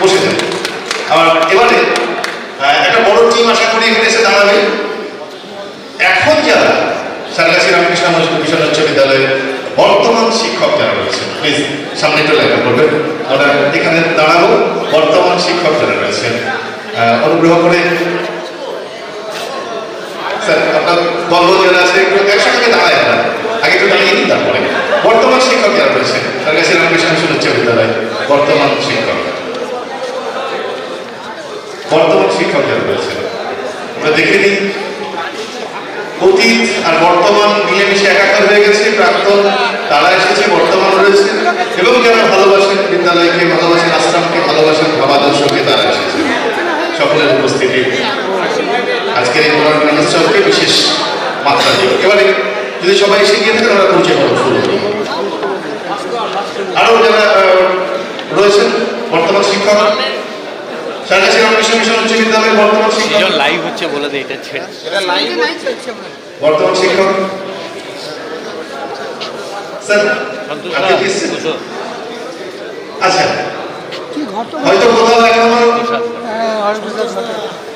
বসে যান আবার এবারে একটা বড় টিম আশা করি এখানে এসে দাঁড়াবে। এখন যারা সারগাছি রামকৃষ্ণ মিশন উচ্চ বিদ্যালয়ের বর্তমান শিক্ষক যারা রয়েছেন প্লিজ সামনে একটু লেখা করবেন। আমরা এখানে দাঁড়াবো বর্তমান শিক্ষক যারা রয়েছেন। অনুগ্রহ করে স্যার, আপনার দল যারা আছে, একটু একসাথে দাঁড়ায় আপনার। আগে একটু দাঁড়িয়ে নিন তারপরে। বর্তমান শিক্ষক যারা রয়েছেন সারগাছি রামকৃষ্ণ মিশন উচ্চ বিদ্যালয় বর্তমান শিক্ষক। বর্তমান শিক্ষক যারা রয়েছেন আমরা দেখে নিই। অতীত আর বর্তমান মিলেমিশে একাকার হয়ে গেছে, প্রাক্তন তারা এসেছে বর্তমান রয়েছে, এবং যারা ভালোবাসেন বিদ্যালয়কে, ভালোবাসেন আশ্রমকে, ভালোবাসেন ভাবাদর্শকে তারা এসেছে সকলের উপস্থিতি আজকের এই মনোরঞ্জন উৎসবকে বিশেষ মাত্রা দিই এবারে যদি সবাই এসে গিয়ে থাকেন আমরা পরিচয় করা শুরু করি আরও যারা আহ, রয়েছেন বর্তমান শিক্ষক মিশন উচ্চ বর্তমান শিক্ষক। লাইভ হচ্ছে বলে দে এটা ছেড়ে বর্তমান শিক্ষক। স্যার সন্তোষ আপনি কি এসেছেন? দুশো আচ্ছা। হয়তো কোথাও এখনও হ্যাঁ,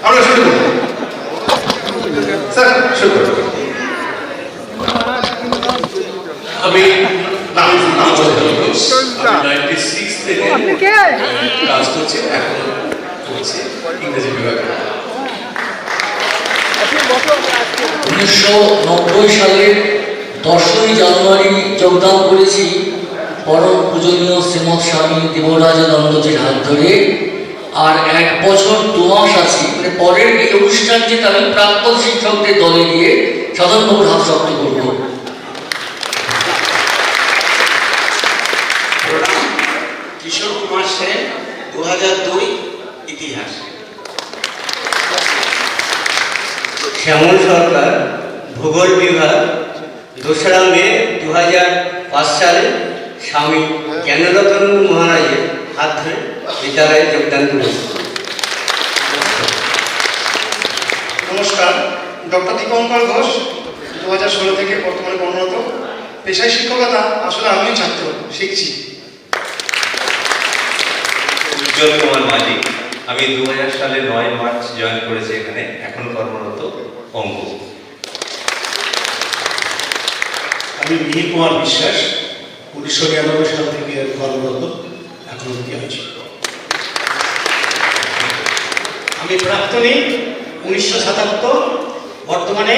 আমরা শুরু করি। স্যার শুরু করুন আমি নাম নাম বলে দিন। নাইনটি সিক্স থেকে আপনি কে? কাজ করছি এখন। করছি ইংরেজি বিভাগে। উনিশশো নব্বই সালের দশই জানুয়ারি যোগদান করেছি পরম পূজনীয় শ্রীমৎ স্বামী দেবরাজানন্দজির হাত ধরে। আর এক বছর দু মাস আছি মানে পরের এই অনুষ্ঠানটিতে আমি প্রাক্তন শিক্ষকদের দলে নিয়ে সাধারণবাবুর হাত শক্ত করব। কিশোর কুমার সেন দু হাজার শ্যামল সরকার ভূগোল বিভাগ দোসরা মে দু হাজার পাঁচ সালে স্বামী জ্ঞানরতন মহারাজের হাত ধরে বিদ্যালয়ে যোগদান করেছে নমস্কার ডক্টর দীপঙ্কর ঘোষ দু হাজার ষোলো থেকে বর্তমানে কর্মরত পেশায় শিক্ষকতা আসলে আমিও ছাত্র শিখছি। উজ্জ্বল কুমার মাঝি আমি দু হাজার সালে নয় মার্চ জয়েন করেছি এখানে এখন কর্মরত অঙ্ক আমি মিহির কুমার বিশ্বাস উনিশশো নিরানব্বই সাল থেকে কর্মরত এখন অব্দি আছি। আমি প্রাক্তনী উনিশশো সাতাত্তর বর্তমানে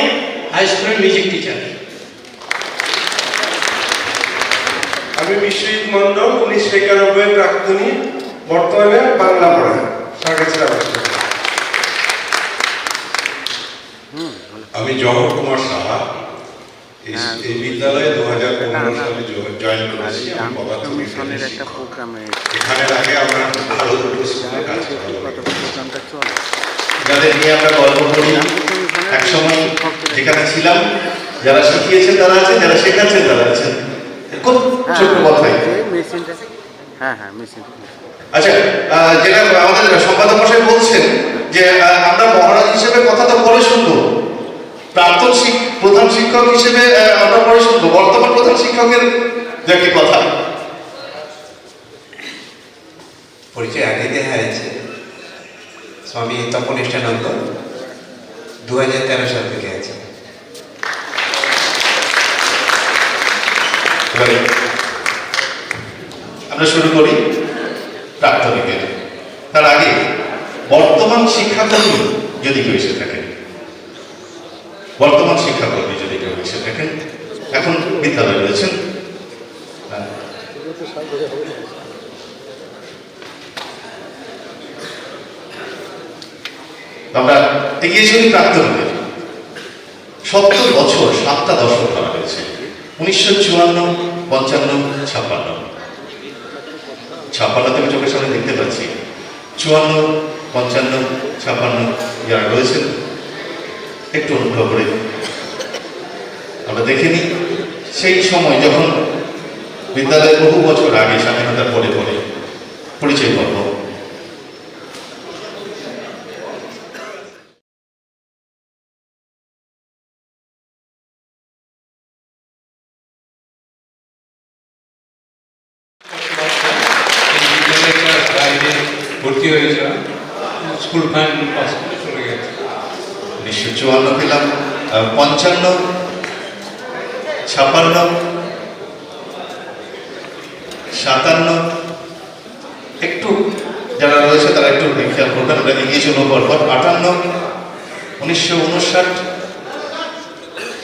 হাই স্কুলের মিউজিক টিচার আমি বিশ্বজিৎ মন্ডল উনিশশো একানব্বই প্রাক্তনী বর্তমানে বাংলা পড়া আমি জহর কুমার সাহা। এই এই বিদ্যালয়ে দু হাজার পনেরো সালে জয়েন করেছি আমি পদার্থ একটা প্রোগ্রামে এখানের আগে আমরা ভালো দুটো স্কুলে কাজ করা যাদের নিয়ে আমরা গল্প করি। একসময় যেখানে ছিলাম যারা শিখিয়েছেন তারা আছে যারা শেখাচ্ছেন তারা আছে খুব ছোট্ট কথাই। হ্যাঁ হ্যাঁ মেশিন আচ্ছা যেটা আমাদের সম্পাদক মশাই বলছেন যে আমরা মহারাজ হিসেবে কথা তো পরে শুনব। প্রাক্তন প্রধান শিক্ষক হিসেবে আমরা পরে শুনব। বর্তমান প্রধান শিক্ষকের যে কি কথা? পরিচয় আগে দেওয়া হয়েছে। স্বামী তপনিষ্ঠানন্দ দু হাজার তেরো সাল থেকে আছে। আমরা শুরু করি। প্রাক্তনিকের তার আগে বর্তমান শিক্ষাকর্মী যদি কেউ এসে থাকেন। বর্তমান শিক্ষাকর্মী যদি কেউ এসে থাকেন, এখন বিদ্যালয়ে রয়েছেন। আমরা এগিয়ে চলি প্রাক্তনীদের সত্তর বছর, সাতটা দশক ধরা হয়েছে। উনিশশো চুয়ান্ন, পঞ্চান্ন, ছাপ্পান্ন। ছাপ্পান্ন আমি চোখের সামনে দেখতে পাচ্ছি। চুয়ান্ন, পঞ্চান্ন ছাপান্ন যারা রয়েছেন, একটু অনুগ্রহ করে আমরা দেখিনি সেই সময় যখন বিদ্যালয়ে বহু বছর আগে স্বাধীনতার পরে পরে পরিচয় পর্ব স্কুল ফাইন পাস করে চলে গেছে। উনিশশো চুয়ান্ন পেলাম পঞ্চান্ন, ছাপান্ন, সাতান্ন, একটু যারা রয়েছে তারা একটু খেয়াল করবেন, আমরা এগিয়ে চলবো পরপর আটান্ন, উনিশশো উনষাট,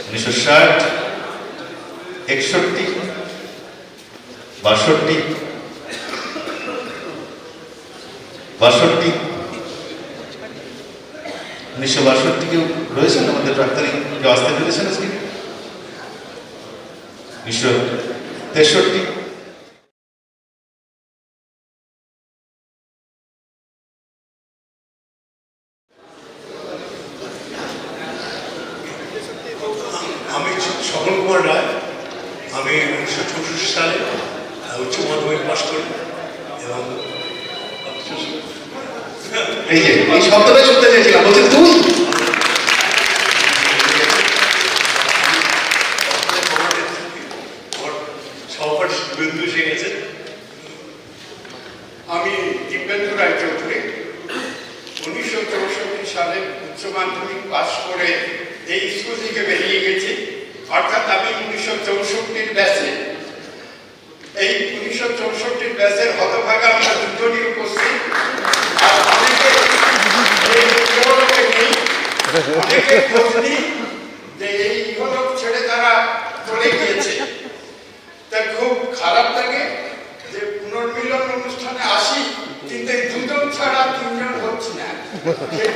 উনিশশো ষাট, একষট্টি, বাষট্টি বাষট্টি উনিশশো বাষট্টি কেউ রয়েছেন আমাদের ডাক্তারি কেউ আসতে পেরেছেন আজকে? উনিশশো তেষট্টি। আমি সকল কুমার আমি উনিশশো চৌষট্টি সালে উচ্চ মাধ্যমিক পাশ করি এবং এই যে, এই শব্দটাই শুনতে চাইছিলাম বলছে তুই? চৌষট্টি সালে উচ্চ পাশ করে এই স্কুল থেকে বেরিয়ে গেছি। অর্থাৎ আমি উনিশশো চৌষট্টির ব্যাচে। এই উনিশশো চৌষট্টির ব্যাচের হতভাগা আমরা দুজনই উপস্থিত আর অনেকে এই ইহলোকে নেই অনেকে খোঁজ যে এই ইহলোক ছেড়ে তারা চলে গিয়েছে। তা খুব খারাপ লাগে যে পুনর্মিলন অনুষ্ঠানে আসি কিন্তু এই দুজন ছাড়া তিনজন হচ্ছে না। সেই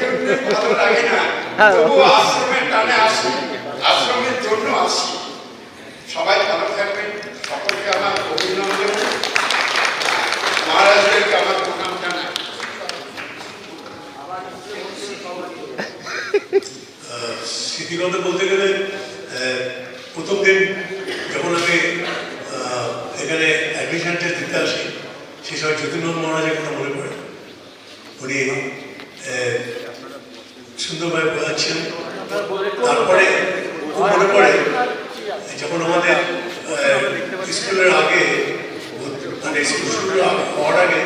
ভালো লাগে না তবু আশ্রমের টানে আসি আশ্রমের জন্য আসি। সবাই ভালো থাকবেন। স্মৃতিগত বলতে গেলে প্রথম দিন যখন আমি এখানে অ্যাডমিশন টেস্ট দিতে আসি, সেই সময় যতীন্দ্র মহারাজের কথা মনে পড়ে। উনি সুন্দরভাবে বোঝাচ্ছেন তারপরে মনে পড়ে যখন আমাদের স্কুলের আগে মানে স্কুল হওয়ার আগে,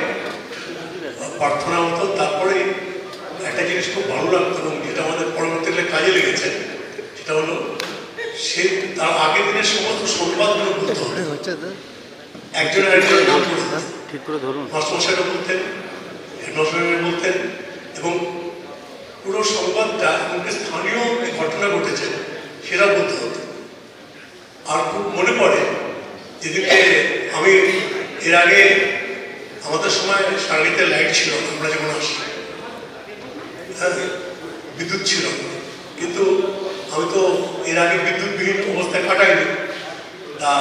প্রার্থনা হতো তারপরে একটা জিনিস খুব ভালো লাগতো এবং যেটা আমাদের পরবর্তীকালে কাজে লেগেছে সেটা হলো সে তার আগের দিনের সমস্ত সংবাদগুলো বলতে হবে। একজন একজন নাম ঠিক করে ধরুন। মাস্টারমশাইরা বলতেন হেডমাস্টাররা বলতেন এবং পুরো সংবাদটা যে স্থানীয় ঘটনা ঘটেছে সেটা বলতে হতো আর খুব মনে পড়ে যেদিনকে আমি এর আগে আমাদের সময় সারাদিতে লাইট ছিল আমরা যখন আসি হ্যাঁ বিদ্যুৎ ছিল। কিন্তু আমি তো এর আগে বিদ্যুৎবিহীন অবস্থায় কাটায়নি। তা